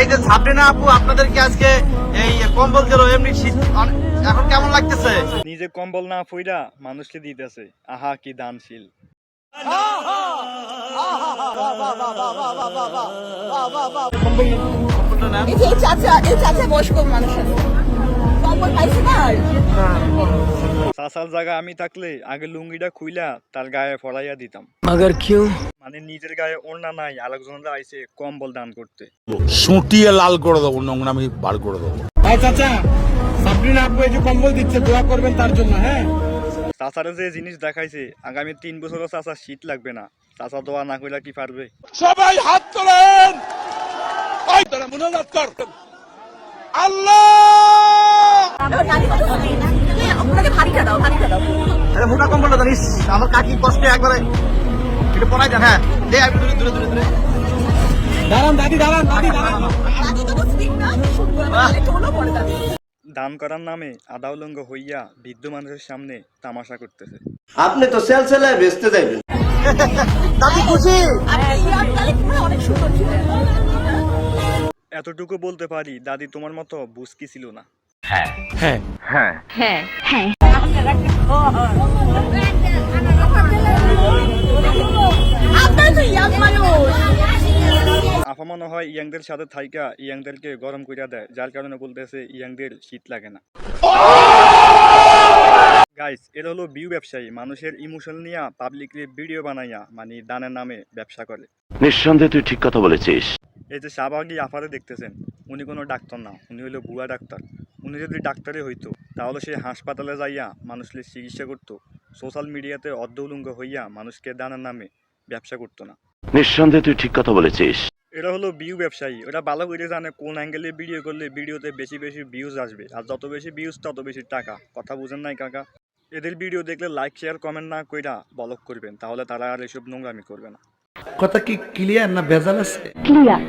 এই যে সাবরিনা আপু আপনাদেরকে আজকে এই কম্বল দিল এমনি শীত এখন কেমন লাগতেছে? নিজে কম্বল না ফুইরা মানুষকে দিতেছে। আহা কি দানশীল। চাচা এই চাচা বয়স্ক মানুষ সাসাল জায়গা আমি থাকলে আগে লুঙ্গিটা খুইলা তার গায়ে ফড়াইয়া দিতাম। আগার কেউ? মানে নিজের গায়ে ওড়না নাই আরেকজনরা আইসে কম্বল দান করতে। সুটিয়ে লাল করে দেবো নোংরা আমি বার করে দেবো। ভাই চাচা কম্বল দিচ্ছে দোয়া করবেন তার জন্য হ্যাঁ? যে জিনিস দেখাইছে আগামী তিন বছর চাচা শীত লাগবে না। চাচা দোয়া না কইলা কি পারবে? সবাই হাত তোলেন! আল্লাহ! আরে জানিস আমার কাকি কষ্টে একবারে এটা পড়াই দেন হ্যাঁ। দে আমি দূরে দূরে দূরে দূরে। দাঁড়ান দাদি দাঁড়ান দাদি দাঁড়ান। দান করার নামে আদা উলঙ্গ হইয়া বৃদ্ধ মানুষের সামনে তামাশা করতেছে। আপনি তো সেল সেলায় বেচতে যাইবেন। দাদি খুশি? অনেক সুন্দর এতটুকু বলতে পারি দাদি তোমার মতো বুঝকি ছিল না। হ্যাঁ। হ্যাঁ। হ্যাঁ। হ্যাঁ। মানুষ আফা মনে হয় ইয়াংদের সাথে থাইকা ইয়াংদেরকে গরম কইরা দেয় যার কারণে বলতেছে ইয়াংদের শীত লাগে না। গাইস এরা হলো বিউ ব্যবসায়ী। মানুষের ইমোশন নিয়ে পাবলিকলি ভিডিও বানাইয়া মানে দানের নামে ব্যবসা করে। নিঃসন্দেহে তুই ঠিক কথা বলেছিস। এই যে শাহবাগি আফারে দেখতেছেন উনি কোনো ডাক্তার না উনি হলো বুয়া ডাক্তার। উনি যদি ডাক্তারে হইতো তাহলে সে হাসপাতালে যাইয়া মানুষকে চিকিৎসা করতো। সোশ্যাল মিডিয়াতে অর্ধউলঙ্গ হইয়া মানুষকে দানের নামে ব্যবসা করতো না। নিঃসন্দেহে তুই ঠিক কথা বলেছিস। এরা হলো ভিউ ব্যবসায়ী। ওরা ভালো করে জানে কোন অ্যাঙ্গেলে ভিডিও করলে ভিডিওতে বেশি বেশি ভিউজ আসবে। আর যত বেশি ভিউজ তত বেশি টাকা। কথা বুঝেন নাই কাকা? এদের ভিডিও দেখলে লাইক শেয়ার কমেন্ট না কইরা ব্লক করবেন। তাহলে তারা আর এসব নোংরামি করবে না। কথা কি ক্লিয়ার না ভেজাল আছে? ক্লিয়ার